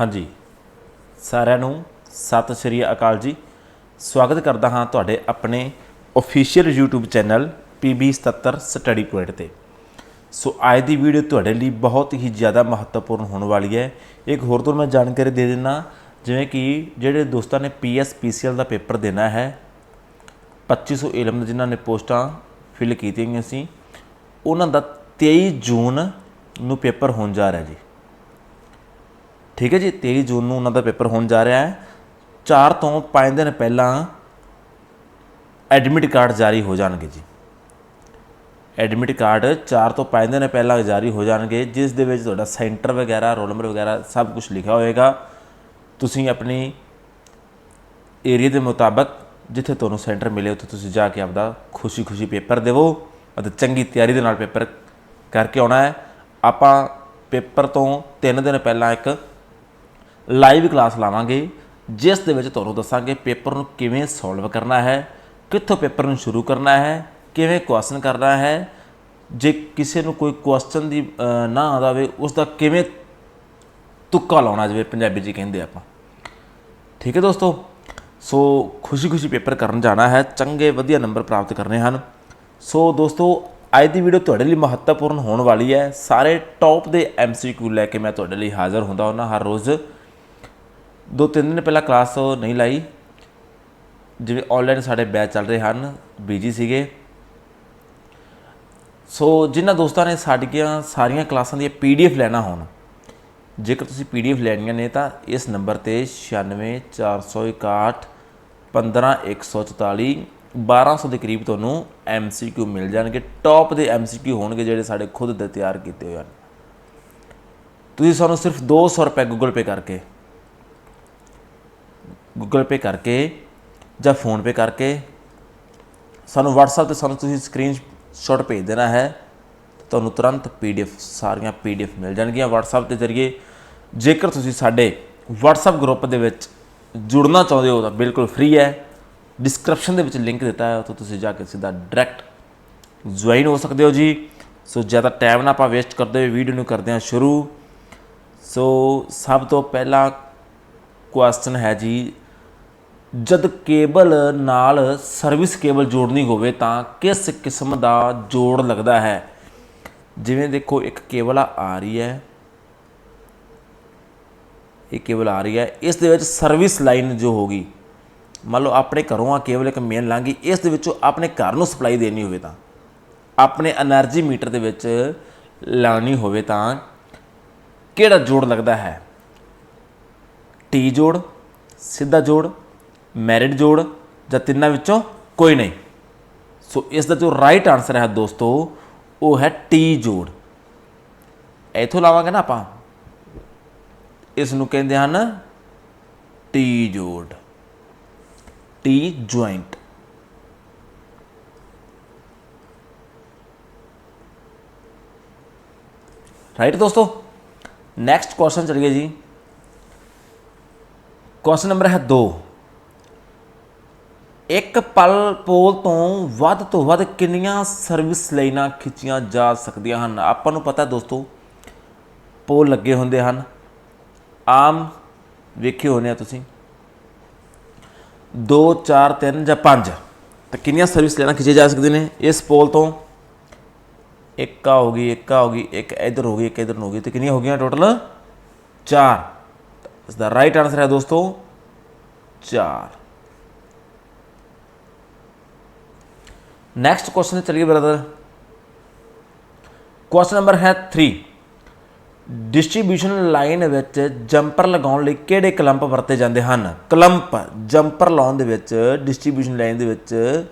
ਹਾਂਜੀ। ਸਾਰਿਆਂ ਨੂੰ ਸਤਿ ਸ਼੍ਰੀ ਅਕਾਲ ਜੀ। ਸਵਾਗਤ ਕਰਦਾ ਹਾਂ ਤੁਹਾਡੇ ਆਪਣੇ official YouTube channel PB77 study point ਤੇ। ਸੋ ਅੱਜ ਦੀ ਵੀਡੀਓ ਤੁਹਾਡੇ ਲਈ ਬਹੁਤ ਹੀ ਜ਼ਿਆਦਾ ਮਹੱਤਵਪੂਰਨ ਹੋਣ ਵਾਲੀ ਹੈ। ਇੱਕ ਹੋਰ ਤੋਂ ਮੈਂ ਜਾਣਕਾਰੀ ਦੇ ਦਿੰਦਾ, ਜਿਵੇਂ ਕਿ ਜਿਹੜੇ ਦੋਸਤਾਂ ਨੇ PS PCL ਦਾ ਪੇਪਰ ਦੇਣਾ ਹੈ 2500 ਇਲਮ ਜਿਨ੍ਹਾਂ ਨੇ ਪੋਸਟਾਂ ਫਿਲ ਕੀਤੀਆਂ ਗਈਆਂ ਸੀ, ਉਹਨਾਂ ਦਾ 23 ਜੂਨ ਨੂੰ ਪੇਪਰ ਹੋਣ ਜਾ ਰਿਹਾ ਜੀ। ਠੀਕ ਹੈ ਜੀ 23 ਜੂਨ ਨੂੰ ਉਹਨਾਂ ਦਾ ਪੇਪਰ ਹੋਣ ਜਾ ਰਿਹਾ ਹੈ। 4 ਤੋਂ 5 ਦਿਨ ਪਹਿਲਾਂ ਐਡਮਿਟ ਕਾਰਡ ਜਾਰੀ ਹੋ ਜਾਣਗੇ ਜੀ। ਐਡਮਿਟ ਕਾਰਡ 4 ਤੋਂ 5 ਦਿਨ ਪਹਿਲਾਂ ਜਾਰੀ ਹੋ ਜਾਣਗੇ, ਜਿਸ ਦੇ ਵਿੱਚ ਤੁਹਾਡਾ ਸੈਂਟਰ ਵਗੈਰਾ, ਰੋਲ ਨੰਬਰ ਵਗੈਰਾ ਸਭ ਕੁਝ ਲਿਖਿਆ ਹੋਏਗਾ। ਤੁਸੀਂ ਆਪਣੀ ਏਰੀਆ ਦੇ ਮੁਤਾਬਕ ਜਿੱਥੇ ਤੁਹਾਨੂੰ ਸੈਂਟਰ ਮਿਲੇ, ਉੱਥੇ ਤੁਸੀਂ ਜਾ ਕੇ ਆਪਦਾ ਖੁਸ਼ੀ-ਖੁਸ਼ੀ ਪੇਪਰ ਦੇਵੋ ਅਤੇ ਚੰਗੀ ਤਿਆਰੀ ਦੇ ਨਾਲ ਪੇਪਰ ਕਰਕੇ ਆਉਣਾ ਹੈ। ਆਪਾਂ ਪੇਪਰ ਤੋਂ 3 ਦਿਨ ਪਹਿਲਾਂ ਇੱਕ ਲਾਈਵ ਕਲਾਸ ਲਾਵਾਂਗੇ, ਜਿਸ ਦੇ ਵਿੱਚ ਤੁਹਾਨੂੰ ਦੱਸਾਂਗੇ ਪੇਪਰ ਨੂੰ ਕਿਵੇਂ ਸੋਲਵ ਕਰਨਾ ਹੈ, ਕਿੱਥੋਂ ਪੇਪਰ ਨੂੰ ਸ਼ੁਰੂ ਕਰਨਾ ਹੈ, ਕਿਵੇਂ ਕੁਐਸਚਨ ਕਰਨਾ ਹੈ, ਜੇ ਕਿਸੇ ਨੂੰ ਕੋਈ ਕੁਐਸਚਨ ਦੀ ਨਾ ਆਉਂਦਾ ਹੋਵੇ ਉਸ ਦਾ ਕਿਵੇਂ ਤੁੱਕਾ ਲਾਉਣਾ ਜਿਵੇਂ ਪੰਜਾਬੀ ਜੀ ਕਹਿੰਦੇ ਆਪਾਂ। ਠੀਕ ਹੈ ਦੋਸਤੋ? ਸੋ ਖੁਸ਼ੀ-ਖੁਸ਼ੀ ਪੇਪਰ ਕਰਨ ਜਾਣਾ ਹੈ, ਚੰਗੇ ਵਧੀਆ ਨੰਬਰ ਪ੍ਰਾਪਤ ਕਰਨੇ ਹਨ। ਸੋ ਦੋਸਤੋ, ਅੱਜ ਦੀ ਵੀਡੀਓ ਤੁਹਾਡੇ ਲਈ ਮਹੱਤਵਪੂਰਨ ਹੋਣ ਵਾਲੀ ਹੈ। ਸਾਰੇ ਟੌਪ ਦੇ ਐਮਸੀਕਿਊ ਲੈ ਕੇ ਮੈਂ ਤੁਹਾਡੇ ਲਈ ਹਾਜ਼ਰ ਹੁੰਦਾ ਹਾਂ ਹਰ ਰੋਜ਼। ਦੋ ਤਿੰਨ ਦਿਨ ਪਹਿਲਾਂ ਕਲਾਸ ਨਹੀਂ ਲਾਈ। ਜਿਵੇਂ ਆਨਲਾਈਨ ਸਾਡੇ ਬੈਚ ਚੱਲ ਰਹੇ ਹਨ ਬੀਜੀ ਸੀਗੇ। ਸੋ ਜਿਨ੍ਹਾਂ ਦੋਸਤਾਂ ਨੇ ਸਾਡੀਆਂ ਸਾਰੀਆਂ ਕਲਾਸਾਂ ਦੀਆਂ ਪੀਡੀਐਫ ਲੈਣਾ ਹੋਣ, ਜੇਕਰ ਤੁਸੀਂ ਪੀਡੀਐਫ ਲੈਣੀਆਂ ਨੇ ਤਾਂ ਇਸ ਨੰਬਰ ਤੇ 96461 15144 1200 ਦੇ ਕਰੀਬ ਤੁਹਾਨੂੰ ਐਮਸੀਕਿਊ ਮਿਲ ਜਾਣਗੇ। ਟੌਪ ਦੇ ਐਮਸੀਕਿਊ ਹੋਣਗੇ ਜਿਹੜੇ ਸਾਡੇ ਖੁਦ ਦੇ ਤਿਆਰ ਕੀਤੇ ਹੋਏ ਹਨ। ਤੁਸੀਂ ਸਾਨੂੰ ਸਿਰਫ 200 ਰੁਪਏ ਗੂਗਲ ਪੇ ਕਰਕੇ ਗੂਗਲ ਪੇ ਕਰਕੇ ਜਾਂ ਫੋਨ ਪੇ ਕਰਕੇ ਸਾਨੂੰ WhatsApp ਤੇ ਸਾਨੂੰ ਤੁਸੀਂ ਸਕਰੀਨਸ਼ਾਟ ਭੇਜ ਦੇਣਾ ਹੈ। ਤੁਹਾਨੂੰ ਤੁਰੰਤ PDF ਸਾਰੀਆਂ PDF ਮਿਲ ਜਾਣਗੀਆਂ WhatsApp ਦੇ ਜ਼ਰੀਏ। ਜੇਕਰ ਤੁਸੀਂ ਸਾਡੇ WhatsApp ਗਰੁੱਪ ਦੇ ਵਿੱਚ ਜੁੜਨਾ ਚਾਹੁੰਦੇ ਹੋ ਤਾਂ ਬਿਲਕੁਲ ਫ੍ਰੀ ਹੈ। ਡਿਸਕ੍ਰਿਪਸ਼ਨ ਦੇ ਵਿੱਚ ਲਿੰਕ ਦਿੱਤਾ ਹੈ, ਉੱਥੋਂ ਤੁਸੀਂ ਜਾ ਕੇ ਸਿੱਧਾ ਡਾਇਰੈਕਟ ਜੁਆਇਨ ਹੋ ਸਕਦੇ ਹੋ ਜੀ। ਸੋ ਜ਼ਿਆਦਾ ਟਾਈਮ ਨਾ ਆਪਾਂ ਵੇਸਟ ਕਰਦੇ ਹੋਏ ਵੀਡੀਓ ਨੂੰ ਕਰਦੇ ਹਾਂ ਸ਼ੁਰੂ। ਸੋ ਸਭ ਤੋਂ ਪਹਿਲਾ ਕੁਐਸਚਨ ਹੈ ਜੀ ਜਦ ਕੇਬਲ ਨਾਲ ਸਰਵਿਸ ਕੇਬਲ ਜੋੜਨੀ ਹੋਵੇ ਤਾਂ ਕਿਸ ਕਿਸਮ ਦਾ ਜੋੜ ਲੱਗਦਾ ਹੈ? ਜਿਵੇਂ ਦੇਖੋ, ਇੱਕ ਕੇਬਲ ਆ ਰਹੀ ਹੈ। ਇਹ ਕੇਬਲ ਆ ਰਹੀ ਹੈ। ਇਸ ਦੇ ਵਿੱਚ ਸਰਵਿਸ ਲਾਈਨ ਜੋ ਹੋਗੀ ਮੰਨ ਲਓ ਆਪਣੇ ਘਰੋਂ ਆ ਕੇਬਲ ਇੱਕ ਮੇਨ ਲੰਗੀ ਇਸ ਦੇ ਵਿੱਚੋਂ ਆਪਣੇ ਘਰ ਨੂੰ ਸਪਲਾਈ ਦੇਣੀ ਹੋਵੇ ਤਾਂ, ਆਪਣੇ એનર્ਜੀ ਮੀਟਰ ਦੇ ਵਿੱਚ ਲਾਣੀ ਹੋਵੇ ਤਾਂ ਕਿਹੜਾ ਜੋੜ ਲੱਗਦਾ ਹੈ? ਟੀ ਜੋੜ, ਸਿੱਧਾ ਜੋੜ ਮੈਰਿਡ ਜੋੜ ਜਾਂ ਤਿੰਨਾਂ ਵਿੱਚੋਂ ਕੋਈ ਨਹੀਂ। ਸੋ ਇਸ ਦਾ ਜੋ ਰਾਈਟ ਆਨਸਰ ਹੈ ਦੋਸਤੋ, ਉਹ ਹੈ ਟੀ ਜੋੜ। ਇਥੋਂ ਲਾਵਾਂਗੇ ਨਾ ਆਪਾਂ। ਇਸ ਨੂੰ ਕਹਿੰਦੇ ਹਨ ਟੀ ਜੋੜ। ਟੀ ਜੁਆਇੰਟ ਰਾਈਟ ਦੋਸਤੋ? ਨੈਕਸਟ ਕੁਐਸਚਨ ਚਲਿਏ ਜੀ। ਕੁਐਸਚਨ ਨੰਬਰ ਹੈ 2 ਇੱਕ ਪਲ ਪੋਲ ਤੋਂ ਵੱਧ ਤੋਂ ਵੱਧ ਕਿੰਨੀਆਂ ਸਰਵਿਸ ਲਾਈਨਾਂ ਖਿੱਚੀਆਂ ਜਾ ਸਕਦੀਆਂ ਹਨ? ਆਪਾਂ ਨੂੰ ਪਤਾ ਦੋਸਤੋ, ਪੋਲ ਲੱਗੇ ਹੁੰਦੇ ਹਨ। ਆਮ ਵੇਖੇ ਹੋਣੇ ਆ ਤੁਸੀਂ। 2 4 3 ਜਾਂ 5 ਤਾਂ ਕਿੰਨੀਆਂ ਸਰਵਿਸ ਲਾਈਨਾਂ ਖਿੱਚੀਆਂ ਜਾ ਸਕਦੇ ਨੇ ਇਸ ਪੋਲ ਤੋਂ? ਇੱਕ ਆ ਹੋ ਗਈ, ਇੱਕ ਆ ਹੋ ਗਈ, ਇੱਕ ਇਧਰ ਹੋ ਗਈ, ਇੱਕ ਇਧਰ ਹੋ ਗਈ। ਤੇ ਕਿੰਨੀਆਂ ਹੋ ਗਈਆਂ ਟੋਟਲ? 4 ਇਸ ਦਾ ਰਾਈਟ ਆਨਸਰ ਹੈ ਦੋਸਤੋ 4 ਨੈਕਸਟ ਕੁਐਸਚਨ ਚਲਿਏ ਬ੍ਰਦਰ ਕੁਐਸਚਨ ਨੰਬਰ ਹੈ 3 ਡਿਸਟ੍ਰੀਬਿਊਸ਼ਨ ਲਾਈਨ ਵਿੱਚ ਜੰਪਰ ਲਗਾਉਣ ਲਈ ਕਿਹੜੇ ਕਲੰਪ ਵਰਤੇ ਜਾਂਦੇ ਹਨ? ਕਲੰਪ ਜੰਪਰ ਲਾਉਣ ਦੇ ਵਿੱਚ ਡਿਸਟ੍ਰੀਬਿਊਸ਼ਨ ਲਾਈਨ ਦੇ ਵਿੱਚ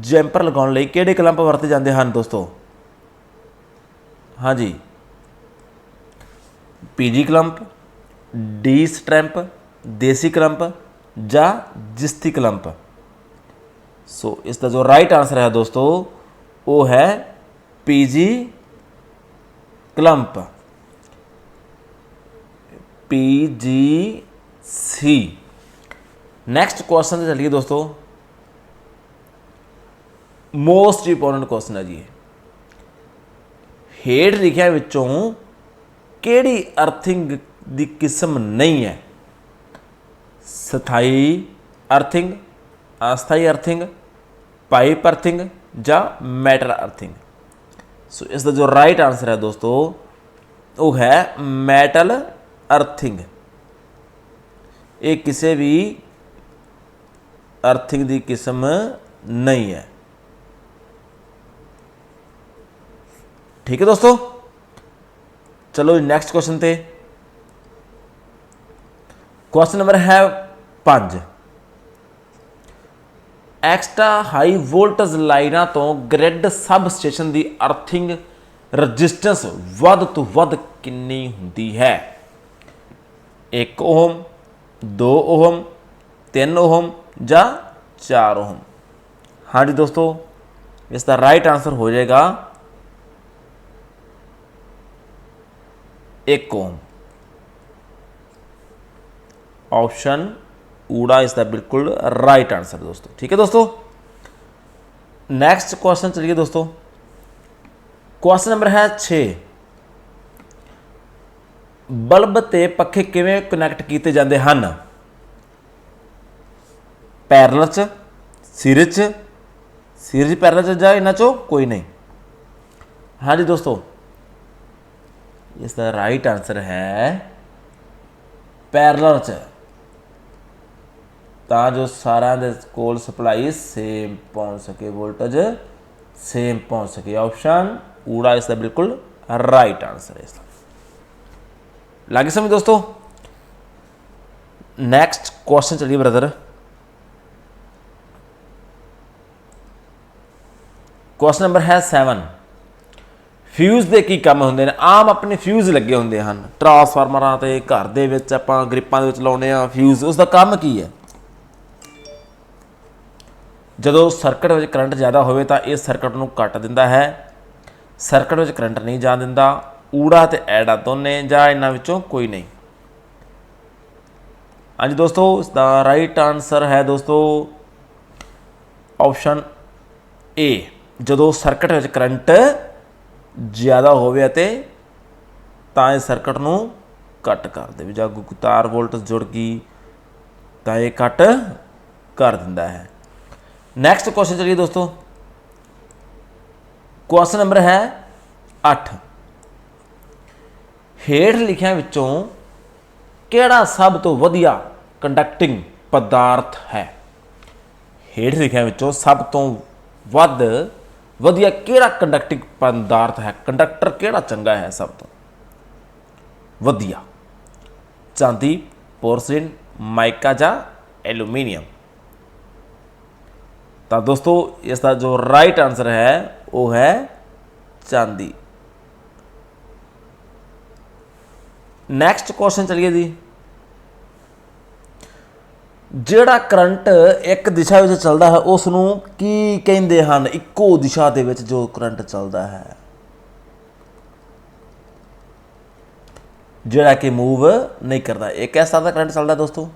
ਜੰਪਰ ਲਗਾਉਣ ਲਈ ਕਿਹੜੇ ਕਲੰਪ ਵਰਤੇ ਜਾਂਦੇ ਹਨ ਦੋਸਤੋ? ਹਾਂਜੀ. ਪੀਜੀ ਕਲੰਪ ਡੀ ਸਟ੍ਰੈਂਪ, ਦੇਸੀ ਕਲੰਪ ਜਾਂ ਜਿਸਤੀ ਕਲੰਪ? ਸੋ ਇਸ ਦਾ ਜੋ ਰਾਈਟ ਆਨਸਰ ਹੈ ਦੋਸਤੋ, ਉਹ ਹੈ PG clump. PG C. Next question ਤੇ ਚਲਿਏ ਦੋਸਤੋ। ਮੋਸਟ ਇੰਪੋਰਟੈਂਟ ਕੁਐਸਚਨ ਹੈ ਜੀ ਹੇਠ ਲਿਖਿਆ ਵਿੱਚੋਂ ਕਿਹੜੀ ਅਰਥਿੰਗ ਦੀ ਕਿਸਮ ਨਹੀਂ ਹੈ? ਸਥਾਈ ਅਰਥਿੰਗ ਅਸਥਾਈ ਅਰਥਿੰਗ ਪਾਈਪ ਅਰਥਿੰਗ ਜਾਂ ਮੈਟਰ ਅਰਥਿੰਗ ਸੋ ਇਸ ਦਾ ਜੋ ਰਾਈਟ ਆਨਸਰ ਹੈ ਦੋਸਤੋ ਉਹ ਹੈ ਮੈਟਲ ਅਰਥਿੰਗ ਇਹ ਕਿਸੇ ਵੀ ਅਰਥਿੰਗ ਦੀ ਕਿਸਮ ਨਹੀਂ ਹੈ ਠੀਕ ਹੈ ਦੋਸਤੋ ਚਲੋ ਨੈਕਸਟ ਕੁਐਸਚਨ ਤੇ ਕੁਐਸਚਨ ਨੰਬਰ ਹੈ 5 ਐਕਸਟਰਾ ਹਾਈ ਵੋਲਟੇਜ ਲਾਈਨਾਂ ਤੋਂ ਗ੍ਰਿਡ ਸਬ ਸਟੇਸ਼ਨ ਦੀ ਅਰਥਿੰਗ ਰੈਜ਼ਿਸਟੈਂਸ ਵੱਧ ਤੋਂ ਵੱਧ ਕਿੰਨੀ ਹੁੰਦੀ ਹੈ? 1 ਓਹਮ 2 ਓਹਮ 3 ਓਹਮ ਜਾਂ 4 ਓਹਮ? ਹਾਂਜੀ ਦੋਸਤੋ ਇਸ ਦਾ ਰਾਈਟ ਆਨਸਰ ਹੋ ਜਾਏਗਾ 1 ਓਹਮ। ਆਪਸ਼ਨ ਊੜਾ ਇਸ ਦਾ ਬਿਲਕੁਲ ਰਾਈਟ ਆਨਸਰ ਦੋਸਤੋ ਠੀਕ ਹੈ ਦੋਸਤੋ ਨੈਕਸਟ ਕੁਐਸਚਨ ਚਲਿਏ ਦੋਸਤੋ ਕੁਐਸਚਨ ਨੰਬਰ ਹੈ 6 ਬਲਬ ਤੇ ਪੱਖੇ ਕਿਵੇਂ ਕਨੈਕਟ ਕੀਤੇ ਜਾਂਦੇ ਹਨ ਪੈਰਲਲ ਚ ਸੀਰੀਜ਼ ਚ ਸੀਰੀਜ਼ ਪੈਰਲਲ ਚ ਜਾਂ ਇਹਨਾਂ ਚੋਂ ਕੋਈ ਨਹੀਂ ਹਾਂਜੀ ਦੋਸਤੋ ਇਸ ਦਾ ਰਾਈਟ ਆਨਸਰ ਹੈ ਪੈਰਲਲ ਚ ਤਾਂ ਜੋ ਸਾਰਿਆਂ ਦੇ ਕੋਲ ਸਪਲਾਈ ਸੇਮ ਪਹੁੰਚ ਸਕੇ ਵੋਲਟੇਜ ਸੇਮ ਪਹੁੰਚ ਸਕੇ ਆਪਸ਼ਨ ਊੜਾ ਇਸ ਦਾ ਬਿਲਕੁਲ ਰਾਈਟ ਆਨਸਰ ਹੈ ਇਸ ਦਾ ਲੱਗੇ ਸਮਝ ਦੋਸਤੋ ਨੈਕਸਟ ਕੁਐਸਚਨ ਚਲਿए ਬ੍ਰਦਰ ਕੁਐਸਚਨ ਨੰਬਰ ਹੈ 7 ਫਿਊਜ਼ ਦੇ ਕੀ ਕੰਮ ਹੁੰਦੇ ਨੇ ਆਮ ਆਪਣੇ ਫਿਊਜ਼ ਲੱਗੇ ਹੁੰਦੇ ਹਨ ਟਰਾਂਸਫਾਰਮਰਾਂ ਤੇ ਘਰ ਦੇ ਵਿੱਚ ਆਪਾਂ ਗ੍ਰਿਪਾਂ ਦੇ ਵਿੱਚ ਲਾਉਨੇ ਆ ਫਿਊਜ਼ ਉਸ ਦਾ ਕੰਮ ਕੀ ਹੈ ਜਦੋਂ ਸਰਕਟ ਵਿੱਚ ਕਰੰਟ ਜ਼ਿਆਦਾ ਹੋਵੇ ਤਾਂ ਇਹ ਸਰਕਟ ਨੂੰ ਕੱਟ ਦਿੰਦਾ ਹੈ। ਸਰਕਟ ਵਿੱਚ ਕਰੰਟ ਨਹੀਂ ਜਾਣ ਦਿੰਦਾ। ਊੜਾ ਤੇ ਐੜਾ ਦੋਨੇ ਜਾਂ ਇਹਨਾਂ ਵਿੱਚੋਂ ਕੋਈ ਨਹੀਂ। ਹਾਂਜੀ ਦੋਸਤੋ ਇਸ ਦਾ ਰਾਈਟ ਆਨਸਰ ਹੈ ਦੋਸਤੋ ਆਪਸ਼ਨ ਏ ਜਦੋਂ ਸਰਕਟ ਵਿੱਚ ਕਰੰਟ ਜ਼ਿਆਦਾ ਹੋਵੇ ਅਤੇ ਤਾਂ ਇਹ ਸਰਕਟ ਨੂੰ ਕੱਟ ਕਰ ਦੇਵੇ ਜਾਂ ਕੋਈ ਤਾਰ ਵੋਲਟੇਜ ਜੁੜ ਗਈ ਤਾਂ ਇਹ ਕੱਟ ਕਰ ਦਿੰਦਾ ਹੈ। ਨੈਕਸਟ ਕੁਐਸਚਨ ਚਲਿए ਦੋਸਤੋ ਕੁਐਸਚਨ ਨੰਬਰ ਹੈ 8 ਹੇਠ ਲਿਖਿਆਂ ਵਿੱਚੋਂ ਕਿਹੜਾ ਸਭ ਤੋਂ ਵਧੀਆ ਕੰਡਕਟਿੰਗ ਪਦਾਰਥ ਹੈ ਹੇਠ ਲਿਖਿਆਂ ਵਿੱਚੋਂ ਸਭ ਤੋਂ ਵੱਧ ਵਧੀਆ ਕਿਹੜਾ ਕੰਡਕਟਿੰਗ ਪਦਾਰਥ ਹੈ ਕੰਡਕਟਰ ਕਿਹੜਾ ਚੰਗਾ ਹੈ ਸਭ ਤੋਂ ਵਧੀਆ ਚਾਂਦੀ ਪੋਰਸਿਨ ਮਾਈਕਾ ਜਾਂ ਐਲੂਮੀਨੀਅਮ ਤਾਂ ਦੋਸਤੋ, ਇਸ ਦਾ ਜੋ ਰਾਈਟ ਆਨਸਰ ਹੈ, ਉਹ ਹੈ ਚਾਂਦੀ। ਨੈਕਸਟ ਕੁਐਸਚਨ ਚਲਿਏ ਜੀ। ਜਿਹੜਾ ਕਰੰਟ ਇੱਕ ਦਿਸ਼ਾ ਵਿੱਚ ਚੱਲਦਾ ਹੈ ਉਸ ਨੂੰ ਕੀ ਕਹਿੰਦੇ ਹਨ? ਇੱਕੋ ਦਿਸ਼ਾ ਦੇ ਵਿੱਚ ਜੋ ਕਰੰਟ ਚੱਲਦਾ ਹੈ। ਜਿਹੜਾ ਕਿ ਮੂਵ ਨਹੀਂ ਕਰਦਾ। ਇਹ ਕਿਸ ਤਰ੍ਹਾਂ ਦਾ ਕਰੰਟ ਚੱਲਦਾ ਦੋਸਤੋ?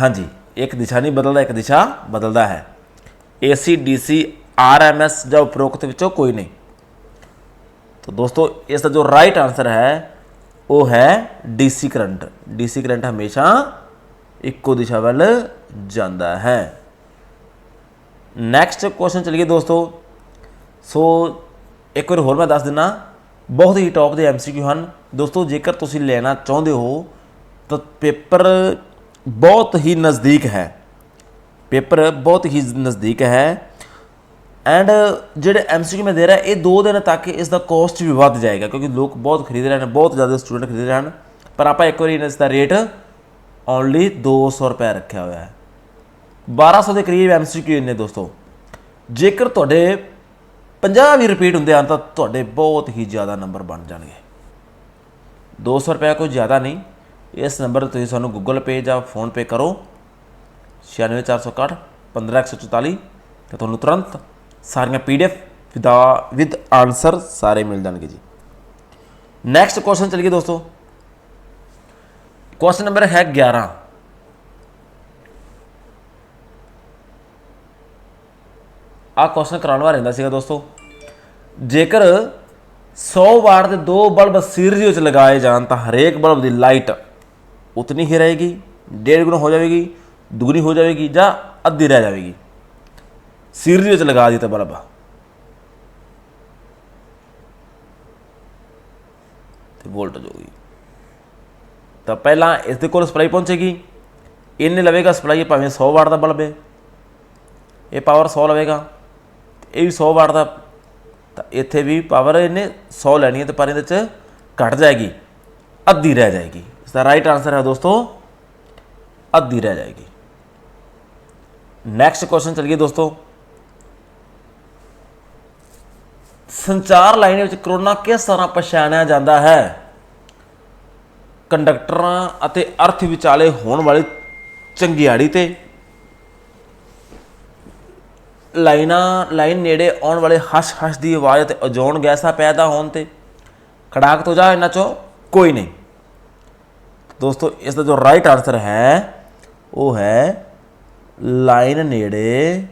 ਹਾਂਜੀ ਇੱਕ ਦਿਸ਼ਾ ਨਹੀਂ ਬਦਲਦਾ ਇੱਕ ਦਿਸ਼ਾ ਬਦਲਦਾ ਹੈ ਏਸੀ ਡੀਸੀ ਆਰਐਮਐਸ ਜਾਂ ਉਪਰੋਕਤ ਵਿੱਚੋਂ ਕੋਈ ਨਹੀਂ ਤਾਂ ਦੋਸਤੋ ਇਸ ਦਾ ਜੋ ਰਾਈਟ ਆਨਸਰ ਹੈ ਉਹ ਹੈ ਡੀਸੀ ਕਰੰਟ ਡੀਸੀ ਕਰੰਟ ਹਮੇਸ਼ਾ ਇੱਕੋ ਦਿਸ਼ਾ ਵੱਲ ਜਾਂਦਾ ਹੈ ਨੈਕਸਟ ਕੁਐਸਚਨ ਚਲਿਏ ਦੋਸਤੋ ਸੋ ਇੱਕ ਵਾਰ ਹੋਰ ਮੈਂ ਦੱਸ ਦਿੰਨਾ ਬਹੁਤ ਹੀ ਟੌਪ ਦੇ ਐਮਸੀਕਿਊ ਹਨ ਦੋਸਤੋ ਜੇਕਰ ਤੁਸੀਂ ਲੈਣਾ ਚਾਹੁੰਦੇ ਹੋ ਤਾਂ ਪੇਪਰ ਬਹੁਤ ਹੀ ਨਜ਼ਦੀਕ ਹੈ। ਪੇਪਰ ਬਹੁਤ ਹੀ ਨਜ਼ਦੀਕ ਹੈ। ਐਂਡ ਜਿਹੜੇ ਐਮਸੀਕਿਊ ਮੈਂ ਦੇ ਰਿਹਾ, ਇਹ 2 ਦਿਨ ਤੱਕ ਇਸ ਦਾ ਕੋਸਟ ਵੀ ਵੱਧ ਜਾਏਗਾ, ਕਿਉਂਕਿ ਲੋਕ ਬਹੁਤ ਖਰੀਦ ਰਹੇ ਨੇ, ਬਹੁਤ ਜ਼ਿਆਦਾ ਸਟੂਡੈਂਟ ਖਰੀਦ ਰਹੇ ਹਨ। ਪਰ ਆਪਾਂ ਇੱਕ ਵਾਰੀ ਇਸ ਦਾ ਰੇਟ ਓਨਲੀ 200 ਰੁਪਏ ਰੱਖਿਆ ਹੋਇਆ ਹੈ। 1200 ਦੇ ਕਰੀਬ ਐਮਸੀਕਿਊ ਨੇ ਦੋਸਤੋ। ਜੇਕਰ ਤੁਹਾਡੇ 50 ਵੀ ਰਿਪੀਟ ਹੁੰਦੇ ਹਨ, ਤਾਂ ਤੁਹਾਡੇ ਬਹੁਤ ਹੀ ਜ਼ਿਆਦਾ ਨੰਬਰ ਬਣ ਜਾਣਗੇ। 200 ਰੁਪਏ ਕੋਈ ਜ਼ਿਆਦਾ ਨਹੀਂ। ਇਸ ਨੰਬਰ ਤੇ ਤੁਸੀਂ ਸਾਨੂੰ ਗੂਗਲ ਪੇ ਜਾਂ ਫੋਨ ਪੇ ਕਰੋ। 96461 15144 ਤੇ ਤੁਹਾਨੂੰ ਤੁਰੰਤ ਸਾਰੀਆਂ ਪੀਡੀਐਫ ਵਿਦਾ ਵਿਦ ਆਨਸਰ ਸਾਰੇ ਮਿਲ ਜਾਣਗੇ ਜੀ। ਨੈਕਸਟ ਕੁਐਸਚਨ ਚਲੀਏ ਦੋਸਤੋ। ਕੁਐਸਚਨ ਨੰਬਰ ਹੈ 11 ਆਹ ਕੁਐਸਚਨ ਕਰਾਉਣ ਵਾਲਾ ਰਹਿੰਦਾ ਸੀਗਾ ਦੋਸਤੋ। ਜੇਕਰ 100 ਵਾਟ ਦੇ ਦੋ ਬਲਬ ਸੀਰੀਜ਼ ਵਿੱਚ ਲਗਾਏ ਜਾਣ ਤਾਂ ਹਰੇਕ ਬਲਬ ਦੀ ਲਾਈਟ ਉਤਨੀ ਹੀ ਰਹੇਗੀ ਡੇਢ ਗੁਣਾ ਹੋ ਜਾਵੇਗੀ ਦੁਗਣੀ ਹੋ ਜਾਵੇਗੀ ਜਾਂ ਅੱਧੀ ਰਹਿ ਜਾਵੇਗੀ ਸੀਰੀਜ਼ ਵਿੱਚ ਲਗਾ ਦਿੱਤਾ ਬਲਬ ਤੇ ਵੋਲਟੇਜ ਹੋਗੀ ਤਾਂ ਪਹਿਲਾਂ ਇਸ ਦੇ ਕੋਲ ਸਪਲਾਈ ਪਹੁੰਚੇਗੀ ਇਹਨੇ ਲਵੇਗਾ ਸਪਲਾਈ ਭਾਵੇਂ 100 ਵਾਟ ਦਾ ਬਲਬ ਹੈ ਇਹ ਪਾਵਰ 100 ਲਵੇਗਾ ਇਹ ਵੀ 100 ਵਾਟ ਦਾ ਤਾਂ ਇੱਥੇ ਵੀ ਪਾਵਰ ਇਹਨੇ 100 ਲੈਣੀ ਹੈ ਤੇ ਪਰ ਇਹਦੇ ਚ ਘਟ ਜਾਏਗੀ ਅੱਧੀ ਰਹਿ ਜਾਏਗੀ ਇਸ ਦਾ ਰਾਈਟ ਆਨਸਰ ਹੈ ਦੋਸਤੋ ਅੱਧੀ ਰਹਿ ਜਾਏਗੀ ਨੈਕਸਟ ਕੁਐਸਚਨ ਚਲਿਏ ਦੋਸਤੋ ਸੰਚਾਰ ਲਾਈਨ ਵਿੱਚ ਕਰੋਨਾ ਕਿਸ ਤਰ੍ਹਾਂ ਪਛਾਣਿਆ ਜਾਂਦਾ ਹੈ ਕੰਡਕਟਰਾਂ ਅਤੇ ਅਰਥ ਵਿਚਾਲੇ ਹੋਣ ਵਾਲੀ ਚੰਗਿਆੜੀ ਤੇ ਲਾਈਨਾਂ ਲਾਈਨ ਨੇੜੇ ਆਉਣ ਵਾਲੇ ਹਸ਼ ਹਸ਼ ਦੀ ਆਵਾਜ਼ ਤੇ ਓਜ਼ੋਨ ਗੈਸਾਂ ਪੈਦਾ ਹੋਣ ਤੇ ਖੜਾਕ ਤੋਂ ਜਾ ਇਹਨਾਂ ਚੋਂ ਕੋਈ ਨਹੀਂ ਦੋਸਤੋ, ਇਸ ਦਾ ਜੋ ਰਾਈਟ ਆਨਸਰ ਹੈ, ਉਹ ਹੈ ਲਾਈਨ ਨੇੜੇ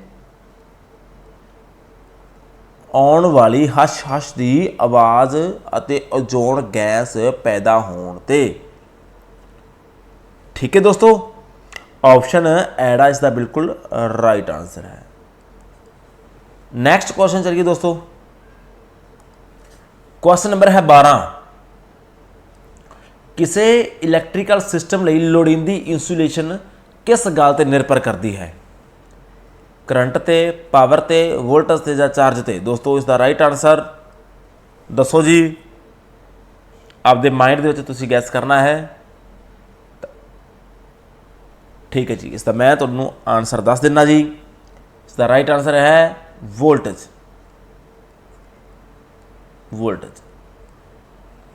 ਆਉਣ ਵਾਲੀ ਹਸ਼ ਹਸ਼ ਦੀ ਆਵਾਜ਼ ਅਤੇ ਓਜ਼ੋਨ ਗੈਸ ਪੈਦਾ ਹੋਣ ਤੇ। ਠੀਕ ਹੈ ਦੋਸਤੋ? ਆਪਸ਼ਨ ਐੜਾ ਇਸ ਦਾ ਬਿਲਕੁਲ ਰਾਈਟ ਆਨਸਰ ਹੈ। ਨੈਕਸਟ ਕੁਐਸਚਨ ਚਲਿਏ ਦੋਸਤੋ। ਕੁਐਸਚਨ ਨੰਬਰ ਹੈ 12 ਕਿਸੇ ਇਲੈਕਟ੍ਰੀਕਲ ਸਿਸਟਮ ਲਈ ਲੋੜੀਂਦੀ ਇਨਸੂਲੇਸ਼ਨ ਕਿਸ ਗੱਲ ਤੇ ਨਿਰਭਰ ਕਰਦੀ ਹੈ? ਕਰੰਟ ਤੇ ਪਾਵਰ ਤੇ ਵੋਲਟੇਜ ਤੇ ਜਾਂ ਚਾਰਜ ਤੇ? ਦੋਸਤੋ ਇਸ ਦਾ ਰਾਈਟ ਆਨਸਰ ਦੱਸੋ ਜੀ। ਆਪਦੇ ਮਾਈਂਡ ਦੇ ਵਿੱਚ ਤੁਸੀਂ ਗੈਸ ਕਰਨਾ ਹੈ। ਠੀਕ ਹੈ ਜੀ ਇਸ ਦਾ ਮੈਂ ਤੁਹਾਨੂੰ ਆਨਸਰ ਦੱਸ ਦਿੰਨਾ ਜੀ। ਇਸ ਦਾ ਰਾਈਟ ਆਨਸਰ ਹੈ ਵੋਲਟੇਜ ਵੋਲਟੇਜ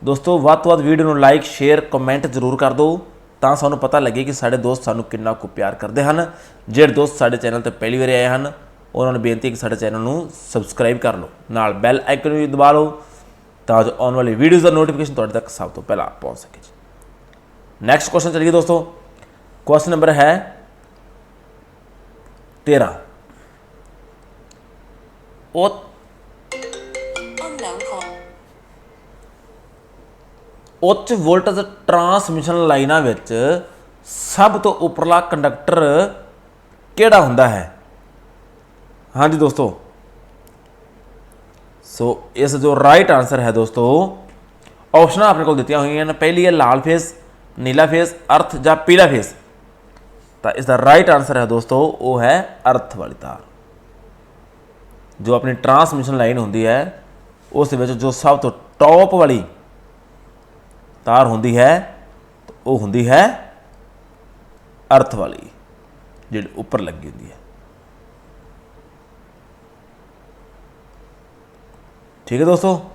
ਦੋਸਤੋ, ਵੱਧ ਤੋਂ ਵੱਧ ਵੀਡੀਓ ਨੂੰ ਲਾਈਕ ਸ਼ੇਅਰ ਕਮੈਂਟ ਜ਼ਰੂਰ ਕਰ ਦਿਓ। ਤਾਂ ਸਾਨੂੰ ਪਤਾ ਲੱਗੇ ਕਿ ਸਾਡੇ ਦੋਸਤ ਸਾਨੂੰ ਕਿੰਨਾ ਕੁ ਪਿਆਰ ਕਰਦੇ ਹਨ। ਜਿਹੜੇ ਦੋਸਤ ਸਾਡੇ ਚੈਨਲ ਤੇ ਪਹਿਲੀ ਵਾਰ ਆਏ ਹਨ, ਉਹਨਾਂ ਨੂੰ ਬੇਨਤੀ ਹੈ ਕਿ ਸਾਡੇ ਚੈਨਲ ਨੂੰ ਸਬਸਕ੍ਰਾਈਬ ਕਰ ਲਓ। ਨਾਲ ਬੈਲ ਆਈਕਨ ਵੀ ਦਬਾ ਲਓ, ਤਾਂ ਜੋ ਆਉਣ ਵਾਲੀ ਵੀਡੀਓਜ਼ ਦਾ ਨੋਟੀਫਿਕੇਸ਼ਨ ਤੁਹਾਡੇ ਤੱਕ ਸਭ ਤੋਂ ਪਹਿਲਾਂ ਪਹੁੰਚ ਸਕੇ ਜੀ। ਨੈਕਸਟ ਕੁਐਸਚਨ ਚਲੀਏ ਦੋਸਤੋ। ਕੁਐਸਚਨ ਨੰਬਰ ਹੈ 13 ਉਹ ਉੱਚ ਵੋਲਟੇਜ ਟਰਾਂਸਮਿਸ਼ਨ ਲਾਈਨਾਂ ਵਿੱਚ ਸਭ ਤੋਂ ਉੱਪਰਲਾ ਕੰਡਕਟਰ ਕਿਹੜਾ ਹੁੰਦਾ ਹੈ? ਹਾਂਜੀ ਦੋਸਤੋ। ਸੋ ਇਸ ਜੋ ਰਾਈਟ ਆਨਸਰ ਹੈ ਦੋਸਤੋ ਆਪਸ਼ਨਾਂ ਆਪਣੇ ਕੋਲ ਦਿੱਤੀਆਂ ਹੋਈਆਂ ਨੇ। ਪਹਿਲੀ ਹੈ ਲਾਲ ਫੇਸ ਨੀਲਾ ਫੇਸ ਅਰਥ ਜਾਂ ਪੀਲਾ ਫੇਸ ਤਾਂ ਇਸ ਦਾ ਰਾਈਟ ਆਨਸਰ ਹੈ ਦੋਸਤੋ, ਉਹ ਹੈ ਅਰਥ ਵਾਲੀ ਤਾਰ। ਜੋ ਆਪਣੀ ਟਰਾਂਸਮਿਸ਼ਨ ਲਾਈਨ ਹੁੰਦੀ ਹੈ, ਉਸ ਦੇ ਵਿੱਚ ਜੋ ਸਭ ਤੋਂ ਟੌਪ ਵਾਲੀ ਤਾਰ ਹੁੰਦੀ ਹੈ, ਉਹ ਹੁੰਦੀ ਹੈ ਅਰਥ ਵਾਲੀ, ਜਿਹੜੀ ਉੱਪਰ ਲੱਗੀ ਹੁੰਦੀ ਹੈ। ਠੀਕ ਹੈ ਦੋਸਤੋ?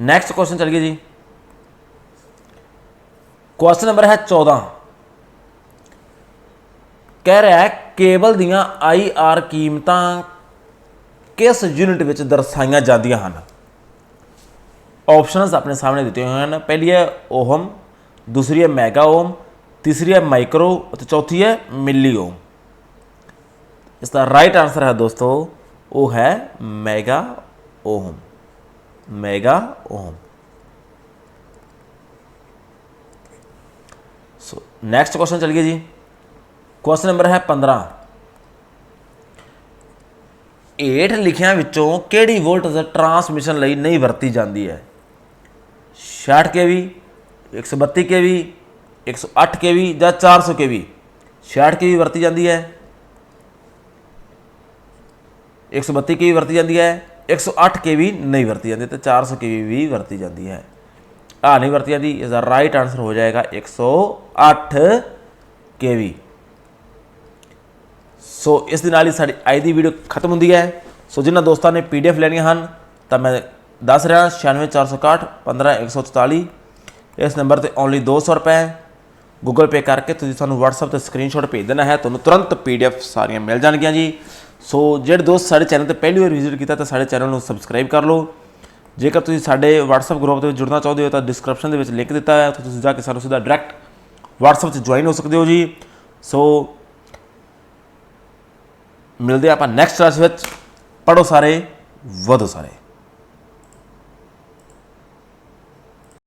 ਨੈਕਸਟ ਕੁਐਸਚਨ ਚਲੀਏ ਜੀ। ਕੁਐਸਚਨ ਨੰਬਰ ਹੈ 14 ਕਹਿ ਰਿਹਾ ਹੈ, ਕੇਬਲ ਦੀਆਂ ਆਈ ਆਰ ਕੀਮਤਾਂ ਕਿਸ ਯੂਨਿਟ ਵਿੱਚ ਦਰਸਾਈਆਂ ਜਾਂਦੀਆਂ ਹਨ? ਆਪਸ਼ਨਸ ਆਪਣੇ ਸਾਹਮਣੇ ਦਿੱਤੇ ਹੋਏ ਹਨ ਪਹਿਲੀ ਹੈ ਓਹਮ ਦੂਸਰੀ ਹੈ ਮੈਗਾ ਓਮ ਤੀਸਰੀ ਹੈ ਮਾਈਕਰੋ ਅਤੇ ਚੌਥੀ ਹੈ ਮਿਲੀ ਓਮ ਇਸ ਦਾ ਰਾਈਟ ਆਨਸਰ ਹੈ ਦੋਸਤੋ ਉਹ ਹੈ mega ohm mega ohm so next question ਚਲਿਏ ਜੀ ਕੁਐਸਚਨ ਨੰਬਰ ਹੈ 15 ਹੇਠ ਲਿਖਿਆਂ ਵਿੱਚੋਂ ਕਿਹੜੀ ਵੋਲਟੇਜ ਟਰਾਂਸਮਿਸ਼ਨ ਲਈ ਨਹੀਂ ਵਰਤੀ ਜਾਂਦੀ ਹੈ 66 kV 132 kV 108 kV ਜਾਂ 400 kV 66 kV ਵਰਤੀ ਜਾਂਦੀ ਹੈ। 132 kV ਵਰਤੀ ਜਾਂਦੀ ਹੈ 108 kV ਨਹੀਂ ਵਰਤੀ ਜਾਂਦੀ ਤੇ 400 kV ਵੀ ਵਰਤੀ ਜਾਂਦੀ ਹੈ। ਆ ਨਹੀਂ ਵਰਤੀ ਜਾਂਦੀ ਇਸ ਦਾ ਰਾਈਟ ਆਨਸਰ ਹੋ ਜਾਏਗਾ 108 kV ਸੋ ਇਸ ਦੇ ਨਾਲ ਹੀ ਸਾਡੀ ਅੱਜ ਦੀ ਵੀਡੀਓ ਖਤਮ ਹੁੰਦੀ ਹੈ। ਸੋ ਜਿਨ੍ਹਾਂ ਦੋਸਤਾਂ ਨੇ ਪੀਡੀਐਫ ਲੈਣੀਆਂ ਹਨ, ਤਾਂ ਮੈਂ ਦੱਸ ਰਿਹਾ 96461 15144 ਇਸ ਨੰਬਰ ਤੇ ਓਨਲੀ 200 ਰੁਪਏ ਗੂਗਲ ਪੇ ਕਰਕੇ ਤੁਸੀਂ ਸਾਨੂੰ WhatsApp ਤੇ ਸਕਰੀਨਸ਼ਾਟ ਭੇਜ ਦੇਣਾ ਹੈ। ਤੁਹਾਨੂੰ ਤੁਰੰਤ ਪੀਡੀਐਫ ਸਾਰੀਆਂ ਮਿਲ ਜਾਣਗੀਆਂ ਜੀ। ਸੋ ਜਿਹੜੇ ਦੋਸਤ ਸਾਡੇ ਚੈਨਲ ਤੇ ਪਹਿਲੀ ਵਾਰ ਵਿਜ਼ਿਟ ਕੀਤਾ ਤਾਂ ਸਾਡੇ ਚੈਨਲ ਨੂੰ ਸਬਸਕ੍ਰਾਈਬ ਕਰ ਲਓ। ਜੇਕਰ ਤੁਸੀਂ ਸਾਡੇ WhatsApp ਗਰੁੱਪ ਦੇ ਵਿੱਚ ਜੁੜਨਾ ਚਾਹੁੰਦੇ ਹੋ ਤਾਂ ਡਿਸਕ੍ਰਿਪਸ਼ਨ ਦੇ ਵਿੱਚ ਲਿੰਕ ਦਿੱਤਾ ਹੈ। ਉੱਥੇ ਤੁਸੀਂ ਜਾ ਕੇ ਸਾਨੂੰ ਸਿੱਧਾ ਡਾਇਰੈਕਟ WhatsApp 'ਚ ਜੁਆਇਨ ਹੋ ਸਕਦੇ ਹੋ ਜੀ। ਸੋ ਮਿਲਦੇ ਆਪਾਂ ਨੈਕਸਟ ਕਲਾਸ ਵਿੱਚ। ਪੜੋ ਸਾਰੇ, ਵਧੋ ਸਾਰੇ।